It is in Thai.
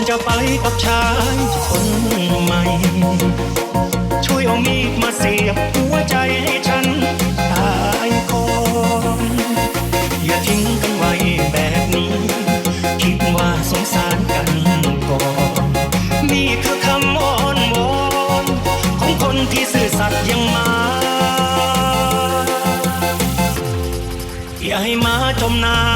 อนจะไปกับชายคนใหม่ ช่วยเอามีดมาเสียบหัวใจให้ฉันตายคนอย่าทิ้งกันไว้แบบนี้ คิดว่าสงสารกันก่อนนี่คือคำอ้อนวอนของคนที่สื่อสัตย์ยังมา อย่าให้มาจมน้ำ